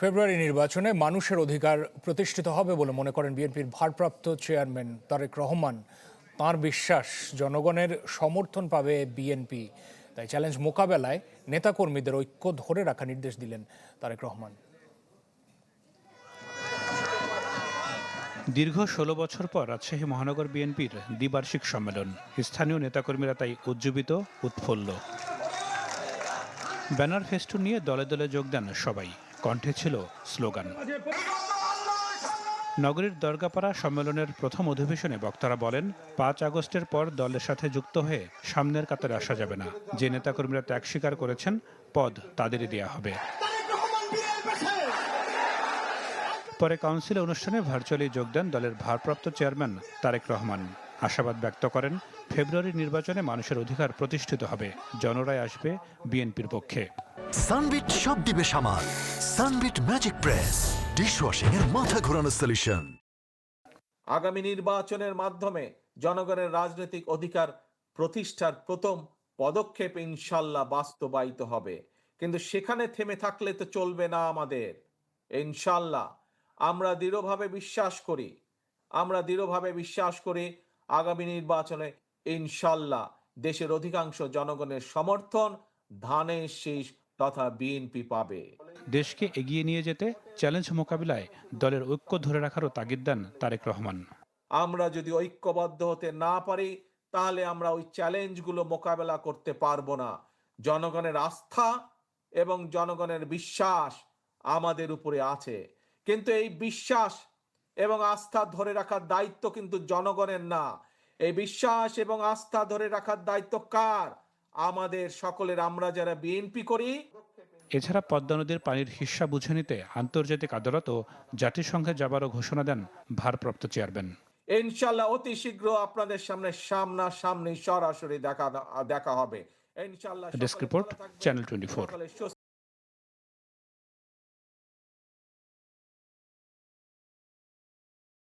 ফেব্রুয়ারি নির্বাচনে মানুষের অধিকার প্রতিষ্ঠিত হবে বলে মনে করেন বিএনপির ভারপ্রাপ্ত চেয়ারম্যান তারেক রহমান। তার বিশ্বাস, জনগণের সমর্থন পাবে বিএনপি। তাই চ্যালেঞ্জ মোকাবেলায় নেতাকর্মীদের ঐক্য ধরে রাখা নির্দেশ দিলেন তারেক রহমান। দীর্ঘ ষোলো বছর পর রাজশাহী মহানগর বিএনপির দ্বিবার্ষিক সম্মেলন। স্থানীয় নেতাকর্মীরা তাই উজ্জীবিত, উৎফুল্ল। ব্যানার ফেস্টুন নিয়ে দলে দলে যোগ দেন সবাই। কণ্ঠে ছিল স্লোগান। নগরীর দরগাপাড়া সম্মেলনের প্রথম অধিবেশনে বক্তারা বলেন, পাঁচ আগস্টের পর দলের সাথে যুক্ত হয়ে সামনের কাতারে আসা যাবে না। যে নেতাকর্মীরা ত্যাগ স্বীকার করেছেন, পদ তাদেরই দেয়া হবে। পরে কাউন্সিল অনুষ্ঠানে ভার্চুয়ালি যোগ দেন দলের ভারপ্রাপ্ত চেয়ারম্যান তারেক রহমান। আশাবাদ ব্যক্ত করেন, ফেব্রুয়ারি নির্বাচনে মানুষের অধিকার প্রতিষ্ঠিত হবে, জনরায় আসবে বিএনপির পক্ষে। সানবিট সব দিবে সামাল। সানবিট ম্যাজিক প্রেস ডিশওয়াশিং এর মাথা ঘোরানো সলিউশন আগামী নির্বাচনের মাধ্যমে জনগণের রাজনৈতিক অধিকার প্রতিষ্ঠার প্রথম পদক্ষেপ ইনশাল্লাহ বাস্তবায়িত হবে। কিন্তু সেখানে থেমে থাকলে তো চলবে না আমাদের। ইনশাল্লাহ, আমরা দৃঢ়ভাবে বিশ্বাস করি। আমরা দৃঢ়ভাবে বিশ্বাস করি আগামী নির্বাচনে ইনশাল্লাহ দেশের অধিকাংশ জনগণের সমর্থন ধানের শীষ তথা বিএনপি পাবে। দেশকে এগিয়ে নিয়ে যেতে চ্যালেঞ্জ মোকাবিলায় দলের ঐক্য ধরে রাখারও তাগিদ দেন তারেক রহমান। আমরা যদি ঐক্যবদ্ধ হতে না পারি তাহলে আমরা ওই চ্যালেঞ্জগুলো মোকাবেলা করতে পারব না। জনগণের আস্থা এবং জনগণের বিশ্বাস আমাদের উপরে আছে। কিন্তু এই বিশ্বাস এবং আস্থা ধরে রাখার দায়িত্ব কিন্তু জনগণের না। এই বিশ্বাস এবং আস্থা ধরে রাখার দায়িত্ব কার? আমাদের সকলের আমরা যারা বিএনপি করি। এছাড়া পদ্মা নদীর পানির হিস্সা বুঝে নিতে আন্তর্জাতিক আদালত ও জাতিসংঘে যাবারও ঘোষণা দেন ভারপ্রাপ্ত চেয়ারম্যান। ইনশাল্লাহ অতি শীঘ্র আপনাদের সামনে সামনা সামনি সরাসরি দেখা দেখা হবে। ইনশাল্লাহ ডেস্ক রিপোর্ট চ্যানেল টোয়েন্টি সুস্থ